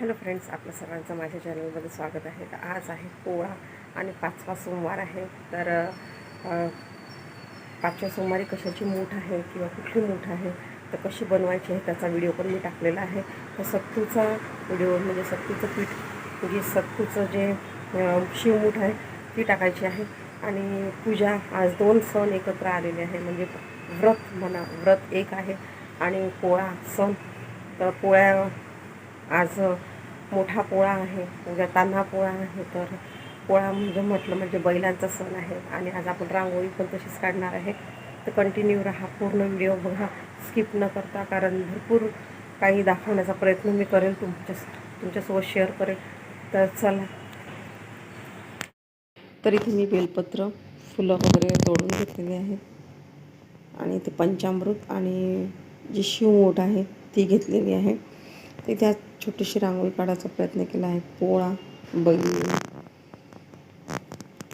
Hello friends आपलं सर्वांचं माझ्या चॅनलमध्ये स्वागत आहे. तर आज आहे पोळा आणि पाचवा सोमवार आहे. तर पाचव्या सोमवारी कशाची मूठ आहे किंवा कुठली मूठ आहे तर कशी बनवायची आहे त्याचा व्हिडिओ पण मी टाकलेला आहे. तर सत्तूचा व्हिडिओ म्हणजे सत्तूचं पीठ म्हणजे सत्तूचं जे शिवमूठ आहे ती टाकायची आहे. आणि पूजा आज दोन सण एकत्र आलेले आहे. म्हणजे व्रत म्हणा व्रत एक आहे आणि पोळा सण. तर पोळ्या आज मोठा पोळा आहे. उद्या तान्हा पोळा आहे. तर पोळा म्हणजे म्हटलं म्हणजे बैलांचा सण आहे. आणि आज आपण रांगोळी पण तशीच काढणार आहे. तर कंटिन्यू राहा. पूर्ण व्हिडिओ बघा. स्किप न करता कारण भरपूर काही दाखवण्याचा प्रयत्न मी करेल तुमच्या तुमच्यासोबत शेअर करेल. तर चला. तर इथे मी बेलपत्र फुलं वगैरे तोडून घेतलेली आहेत. आणि ते पंचामृत आणि जी शिवमोठ आहे ती घेतलेली आहे. ते त्यात छोटीशी रांगोळी काढायचा प्रयत्न केला आहे. पोळा बैल.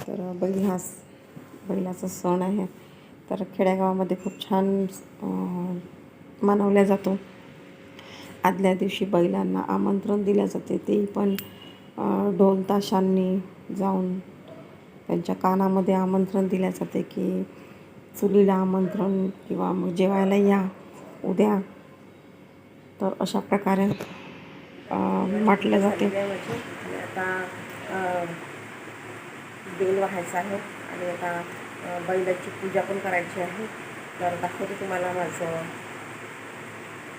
तर बैल हा स- बैलाचा सण आहे. तर खेड्यागावामध्ये खूप छान मनवल्या जातो. आदल्या दिवशी बैलांना आमंत्रण दिलं जाते. तेही पण ढोल ताशांनी जाऊन त्यांच्या कानामध्ये आमंत्रण दिले जाते की चुलीला आमंत्रण किंवा मग जेवायला या उद्या. तर अशा प्रकारे म्हटलं जाते. आता बेल व्हायचं आहे आणि आता बैलाची पूजा पण करायची आहे. तर दाखवते तुम्हाला माझं.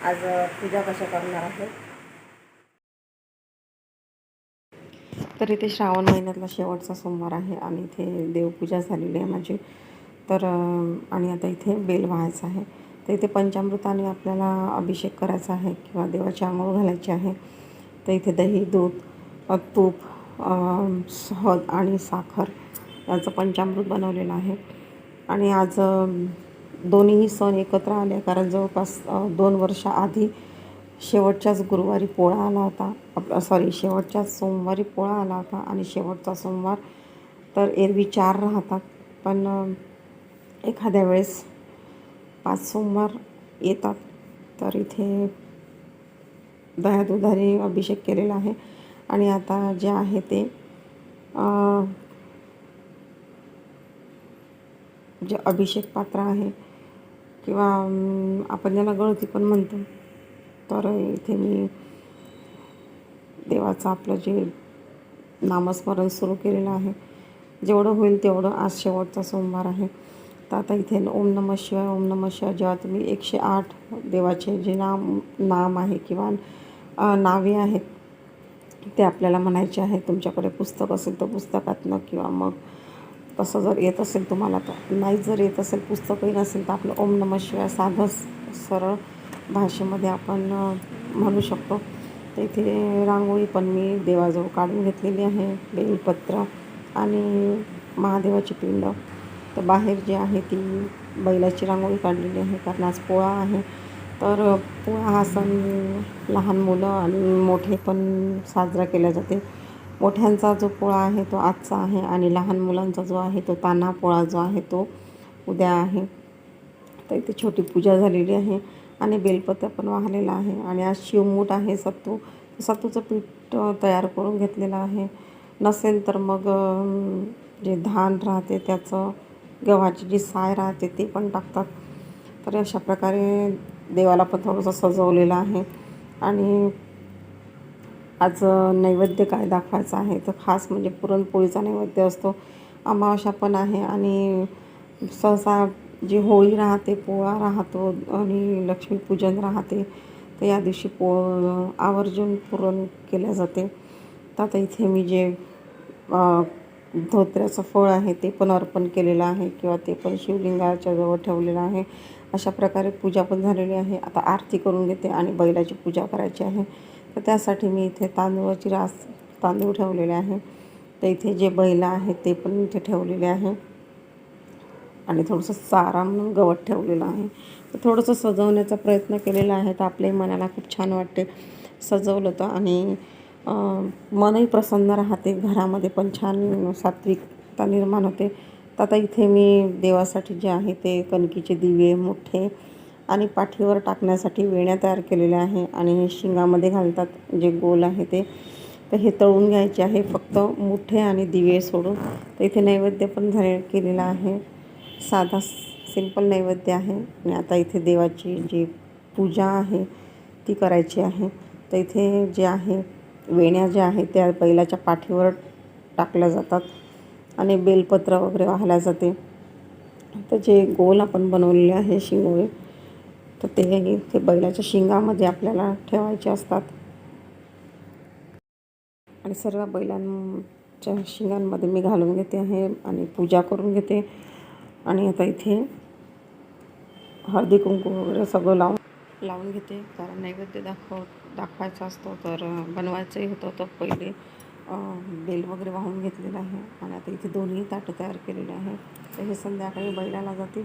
आज पूजा कशा करणार आहे. तर इथे श्रावण महिन्यातला शेवटचा सोमवार आहे आणि इथे देवपूजा झालेली आहे माझी. तर आणि आता इथे बेल व्हायचं आहे. तर इथे पंचामृताने आपल्याला अभिषेक करायचा आहे किंवा देवाची आंघोळ घालायची आहे. तर इथे दही दूध तूप सहद आणि साखर याचं पंचामृत बनवलेलं आहे. आणि आज दोन्हीही सण एकत्र आले कारण जवळपास दोन वर्षाआधी शेवटच्याच गुरुवारी पोळा आला होता. आपला सॉरी शेवटच्याच सोमवारी पोळा आला होता आणि शेवटचा सोमवार तर एरवी चार राहतात. पण एखाद्या वेळेस पाच सोमवार येतात. तर इथे दह्या दुधाने अभिषेक केलेला आहे. आणि आता जे आहे ते जे अभिषेक पात्र आहे किंवा आपण ज्याला गळती पण म्हणतो तर इथे मी देवाचं आपलं जे नामस्मरण सुरू केलेलं आहे. जेवढं होईल तेवढं आज शेवटचा सोमवार आहे. तर आता इथे ओम नमः शिवाय ओम नमः शिवाय जेव्हा तुम्ही एकशे आठ देवाचे जे नाम नाम आहे किंवा नावे आहेत ते आपल्याला म्हणायचे आहे. तुमच्याकडे पुस्तक असेल तर पुस्तकातनं किंवा मग तसं जर येत असेल तुम्हाला तर. नाही जर येत असेल पुस्तकही नसेल तर आपलं ओम नमः शिवाय साधं सरळ भाषेमध्ये आपण म्हणू शकतो. तर इथे रांगोळी पण मी देवाजवळ काढून घेतलेली आहे बेलपत्र आणि महादेवाची पिंड. तर बाहेर जी आहे ती बैलाची रांगोळी काढलेली आहे कारण आज पोळा आहे. तर पोळा हा सण लहान मुलं आणि मोठे पण साजरा केला जाते. मोठ्यांचा जो पोळा आहे तो आजचा आहे आणि लहान मुलांचा जो आहे तो तान्हा पोळा जो आहे तो उद्या आहे. तर इथे छोटी पूजा झालेली आहे आणि बेलपत्र पण वाहलेला आहे आणि आज शिवमूठ आहे सत्तू. सत्तूचं पीठ तयार करून घेतलेलं आहे. नसेल तर मग जे धान राहते त्याचं गव्हाची जी साय राहते ती पण टाकतात. तर अशा प्रकारे देवाला पण थोडंसं सजवलेलं आहे. आणि आज नैवेद्य काय दाखवायचं आहे तर खास म्हणजे पुरणपोळीचा नैवेद्य असतो. अमावस्या पण आहे आणि सहसा जी होळी राहते पोळा राहतो आणि लक्ष्मीपूजन राहते तर या दिवशी पो आवर्जून पुरण केल्या जाते. तर आता इथे मी जे धोत्र्याचं फळ आहे ते पण अर्पण केलेलं आहे किंवा ते पण शिवलिंगाच्या जवळ ठेवलेलं आहे. अशा प्रकारे पूजा पण झालेली आहे. आता आरती करून घेते आणि बैलाची पूजा करायची आहे. तर त्यासाठी मी इथे तांदूळाची रास तांदूळ ठेवलेले आहे. तर इथे जे बैल आहेत ते पण इथे ठेवलेले आहे. आणि थोडंसं चारा म्हणून गवत ठेवलेलं आहे. तर थोडंसं सजवण्याचा प्रयत्न केलेला आहे. तर आपल्याही मनाला खूप छान वाटते. सजवलं तर आणि मनही प्रसन्न राहते घरामध्ये पण छान सात्विकता निर्माण होते. तर आता इथे मी देवासाठी जे आहे ते कणकीचे दिवे मोठे आणि पाठीवर टाकण्यासाठी वेण्या तयार केलेल्या आहे आणि हे शिंगामध्ये घालतात जे गोल आहे ते. तर हे तळून घ्यायचे आहे फक्त मुठे आणि दिवे सोडून. तर इथे नैवेद्य पण झाले केलेला आहे. साधा सिंपल नैवेद्य आहे. आणि आता इथे देवाची जी पूजा आहे ती करायची आहे. तर इथे जे आहे वेण्या ज्या आहेत त्या बैलाच्या पाठीवर टाकल्या जातात आणि बेलपत्र वगैरे वाहल्या जाते. तर जे गोल आपण बनवलेले आहे शिंगोळे तर ते ते बैलाच्या शिंगामध्ये आपल्याला ठेवायचे असतात. आणि सर्व बैलांच्या शिंगांमध्ये मी घालून घेते आहे आणि पूजा करून घेते. आणि आता इथे हळदी कुंकू वगैरे सगळं लावून लावून घेते. कारण नैवेद्य दाखव दाखवायचा असतो तर बनवायचंही होतं. तर पहिले बेल वगैरे वाहून घेतलेलं आहे. आणि आता इथे दोन्ही ताटं तयार केलेले आहे तर हे संध्याकाळी बैलाला जातील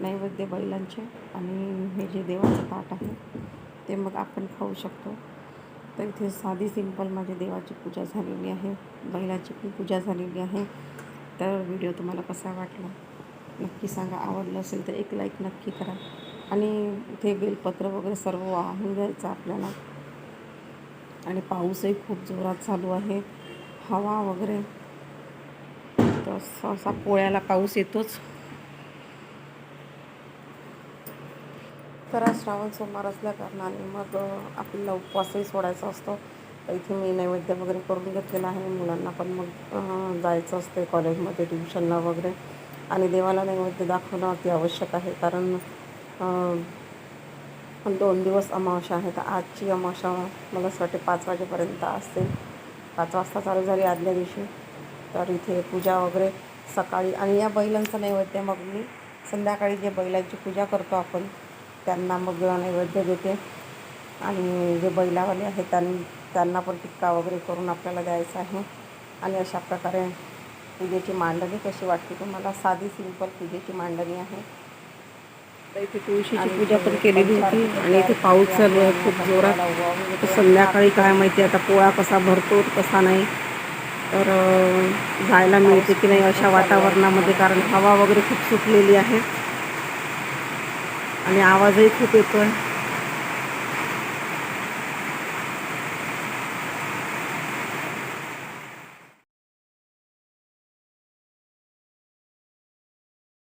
नैवेद्य बैलांचे. आणि हे जे देवाचं ताट आहे ते मग आपण खाऊ शकतो. तर इथे साधी सिंपल माझी देवाची पूजा झालेली आहे. बैलाची पण पूजा झालेली आहे. तर व्हिडिओ तुम्हाला कसा वाटला? नक्की सांगा. आवडलं असेल तर एक लाईक नक्की करा. आणि ते बेलपत्र वगैरे सर्व वाहून घ्यायचं आपल्याला. आणि पाऊसही खूप जोरात चालू आहे. हवा वगैरे. तर सहसा पोळ्याला पाऊस येतोच. तर आज श्रावण सोमवार असल्या कारणाने मग आपल्याला उपवासही सोडायचा असतो. इथे मी नैवेद्य वगैरे करून घेतलेला आहे. मुलांना पण मग जायचं असते कॉलेजमध्ये ट्युशनला वगैरे. आणि देवाला नैवेद्य दाखवणं अति आवश्यक आहे. कारण दोन दिवस अमावस्या आहे. तर आजची अमावस्या मला असं वाटते पाच वाजेपर्यंत असते. पाच वाजता चालू झाली आदल्या दिवशी. तर इथे पूजा वगैरे सकाळी आणि या बैलांचं नैवेद्य मग मी संध्याकाळी जे बैलांची पूजा करतो आपण त्यांना मग नैवेद्य देते. आणि जे बैलावाले आहेत त्यां त्यांना पण टिक्का वगैरे करून आपल्याला द्यायचा आहे. आणि अशा प्रकारे पूजेची मांडणी कशी वाटते तुम्हाला? साधी सिंपल पूजेची मांडणी आहे. इथे तुळशीची पूजा पण केलेली होती. आणि इथे पाऊस चालू आहे खूप जोरात. संध्याकाळी काय माहिती आता पोळा कसा भरतो कसा नाही. तर जायला मिळते की नाही अशा वातावरणामध्ये कारण हवा वगैरे खूप सुटलेली आहे. आणि आवाजही खूप येतो आहे